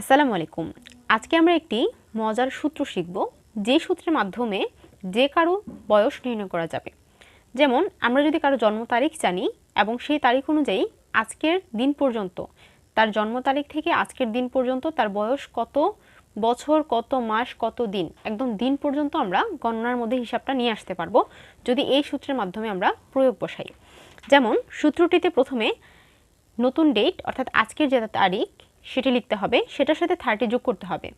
আসসালামু আলাইকুম। আজকে আমরা একটি মজার সূত্র শিখব, যে সূত্রের মাধ্যমে যে কারও বয়স নির্ণয় করা যাবে। যেমন, আমরা যদি কারও জন্ম তারিখ জানি এবং সেই তারিখ অনুযায়ী আজকের দিন পর্যন্ত, তার জন্ম তারিখ থেকে আজকের দিন পর্যন্ত তার বয়স কত বছর, কত মাস, কত দিন, একদম দিন পর্যন্ত আমরা গণনার মধ্যে হিসাবটা নিয়ে আসতে পারব, যদি এই সূত্রের মাধ্যমে আমরা প্রয়োগ বসাই। যেমন, সূত্রটিতে প্রথমে নতুন ডেট অর্থাৎ আজকের যে তারিখ সেটি লিখতে হবে, সেটার সাথে থার্টি যোগ করতে হবে।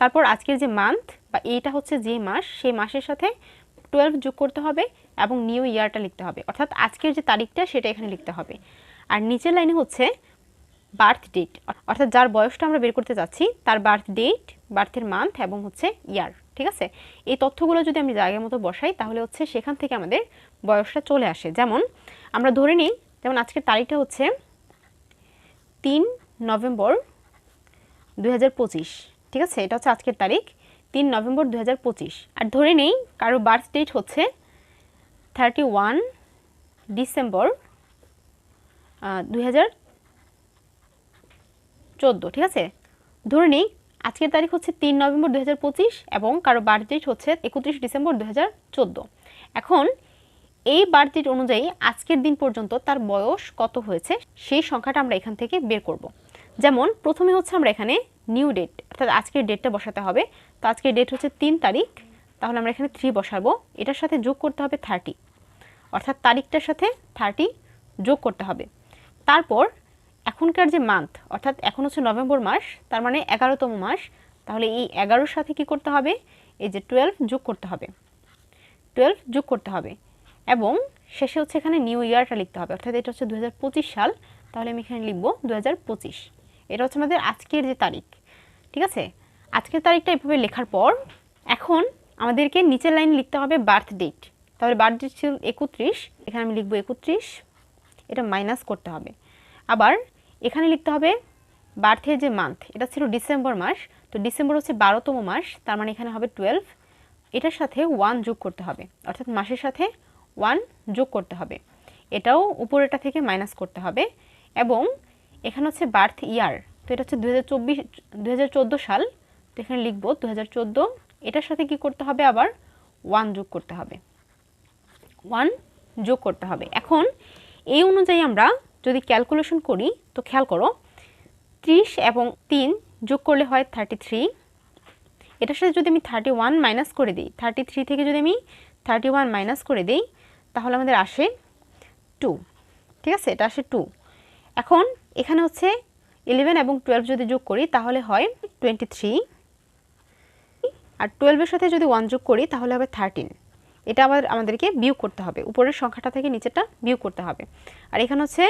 তারপর আজকের যে মান্থ বা এইটা হচ্ছে যে মাস, সেই মাসের সাথে টুয়েলভ যোগ করতে হবে এবং নিউ ইয়ারটা লিখতে হবে। অর্থাৎ আজকের যে তারিখটা, সেটা এখানে লিখতে হবে। আর নিচের লাইনে হচ্ছে বার্থ ডেট অর্থাৎ যার বয়সটা আমরা বের করতে যাচ্ছি, তার বার্থ ডেট বার্থের মান্থ এবং হচ্ছে ইয়ার ঠিক আছে? এই তথ্যগুলো যদি আমি জায়গার মতো বসাই, তাহলে হচ্ছে সেখান থেকে আমাদের বয়সটা চলে আসে। যেমন, আমরা ধরে নিই, যেমন আজকের তারিখটা হচ্ছে তিন নভেম্বর দু হাজার পঁচিশ, ঠিক আছে? এটা হচ্ছে আজকের তারিখ, তিন নভেম্বর দু হাজার পঁচিশ। আর ধরে নেই, কারও বার্থ ডেট হচ্ছে থার্টি ওয়ান ডিসেম্বর দুই ঠিক আছে? ধরে নিই, আজকের তারিখ হচ্ছে তিন নভেম্বর দু হাজার পঁচিশ এবং কারও বার্থ ডেট হচ্ছে একত্রিশ ডিসেম্বর দু হাজার চোদ্দ। এখন, এই বার্থ ডেট অনুযায়ী আজকের দিন পর্যন্ত তার বয়স কত হয়েছে, সেই সংখ্যাটা আমরা এখান থেকে বের করব। যেমন প্রথমে হচ্ছে আমরা এখানে নিউ ডেট অর্থাৎ আজকের ডেটটা বসাতে হবে। তো আজকের ডেট হচ্ছে তিন তারিখ, তাহলে আমরা এখানে থ্রি বসাবো। এটার সাথে যোগ করতে হবে থার্টি অর্থাৎ তারিখটার সাথে থার্টি যোগ করতে হবে। তারপর এখনকার যে মান্থ অর্থাৎ এখন হচ্ছে নভেম্বর মাস, তার মানে এগারোতম মাস, তাহলে এই এগারোর সাথে কি করতে হবে? এই যে টুয়েলভ যোগ করতে হবে। টুয়েলভ যোগ করতে হবে। এবং শেষে হচ্ছে এখানে নিউ ইয়ারটা লিখতে হবে, অর্থাৎ এটা হচ্ছে দু হাজার পঁচিশ সাল, তাহলে আমি এখানে লিখব দু এটা হচ্ছে আমাদের আজকের যে তারিখ, ঠিক আছে? আজকের তারিখটা এভাবে লেখার পর এখন আমাদেরকে নিচের লাইন লিখতে হবে বার্থ ডেট। তাহলে বার্থ ডেট ছিল একত্রিশ, এখানে আমি লিখব একত্রিশ, এটা মাইনাস করতে হবে। আবার এখানে লিখতে হবে বার্থের যে মান্থ, এটা ছিল ডিসেম্বর মাস, তো ডিসেম্বর হচ্ছে বারোতম মাস, তার মানে এখানে হবে টুয়েলভ। এটার সাথে ওয়ান যোগ করতে হবে, অর্থাৎ মাসের সাথে ওয়ান যোগ করতে হবে। এটাও উপরেটা থেকে মাইনাস করতে হবে। এবং এখানে হচ্ছে বার্থ ইয়ার এটা হচ্ছে দু হাজার সাল। তো এখানে লিখব দু এটার সাথে কি করতে হবে আবার? ওয়ান যোগ করতে হবে। ওয়ান যোগ করতে হবে। এখন এই অনুযায়ী আমরা যদি ক্যালকুলেশন করি, তো খেয়াল করো, ত্রিশ এবং তিন যোগ করলে হয় থার্টি থ্রি এটার সাথে যদি আমি থার্টি ওয়ান মাইনাস করে দিই থার্টি থ্রি থেকে যদি আমি থার্টি ওয়ান মাইনাস করে দিই, তাহলে আমাদের আসে টু ঠিক আছে? এটা আসে টু এখন এখানে হচ্ছে ইলেভেন এবং টুয়েলভ যদি যোগ করি, তাহলে হয় টোয়েন্টি থ্রি আর টুয়েলভের সাথে যদি ওয়ান যোগ করি, তাহলে হবে থার্টিন এটা আবার আমাদেরকে বিয়োগ করতে হবে। উপরের সংখ্যাটা থেকে নিচেরটা বিয়োগ করতে হবে। আর এখানে হচ্ছে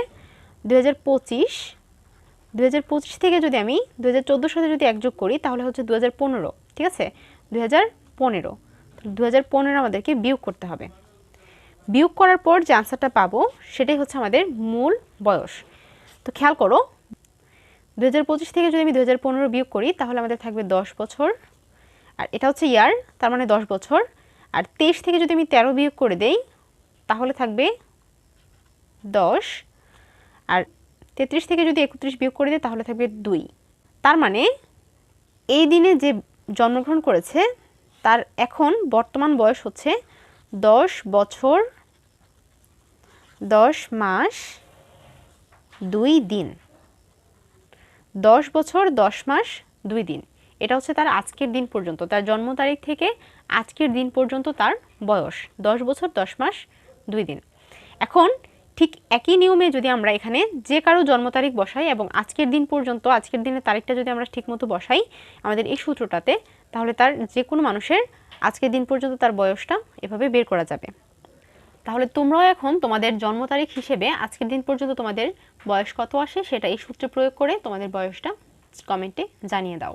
দু হাজার পঁচিশ। দু হাজার পঁচিশ থেকে যদি আমি দু হাজার চোদ্দোর সাথে যদি একযোগ করি, তাহলে হচ্ছে দু হাজার পনেরো। ঠিক আছে? দু হাজার পনেরো। দু হাজার পনেরো আমাদেরকে বিয়োগ করতে হবে। বিয়োগ করার পর যে আনসারটা পাবো, সেটাই হচ্ছে আমাদের মূল বয়স। তো খেয়াল করো দু হাজার পঁচিশ থেকে যদি আমি দু হাজার পনেরো বিয়োগ করি, তাহলে আমাদের থাকবে দশ বছর। আর এটা হচ্ছে ইয়ার, তার মানে দশ বছর। আর তেইশ থেকে যদি আমি তেরো বিয়োগ করে দেই, তাহলে থাকবে দশ। আর তেত্রিশ থেকে যদি একত্রিশ বিয়োগ করে দিই, তাহলে থাকবে দুই। তার মানে এই দিনে যে জন্মগ্রহণ করেছে, তার এখন বর্তমান বয়স হচ্ছে দশ বছর, দশ মাস, দুই দিন। দশ বছর, দশ মাস, দুই দিন। এটা হচ্ছে তার আজকের দিন পর্যন্ত। তার জন্ম তারিখ থেকে আজকের দিন পর্যন্ত তার বয়স। দশ বছর, দশ মাস, দুই দিন। এখন ঠিক একই নিয়মে যদি আমরা এখানে যে কারও জন্ম তারিখ বসাই এবং আজকের দিন পর্যন্ত, আজকের দিনের তারিখটা যদি আমরা ঠিকমতো বসাই আমাদের এই সূত্রটাতে, তাহলে তার যে কোনো মানুষের আজকের দিন পর্যন্ত তার বয়সটা এভাবে বের করা যাবে। তাহলে তোমরাও এখন তোমাদের জন্ম তারিখ হিসেবে আজকের দিন পর্যন্ত তোমাদের বয়স কত আসে সেটা এই সূত্রে প্রয়োগ করে তোমাদের বয়সটা কমেন্টে জানিয়ে দাও।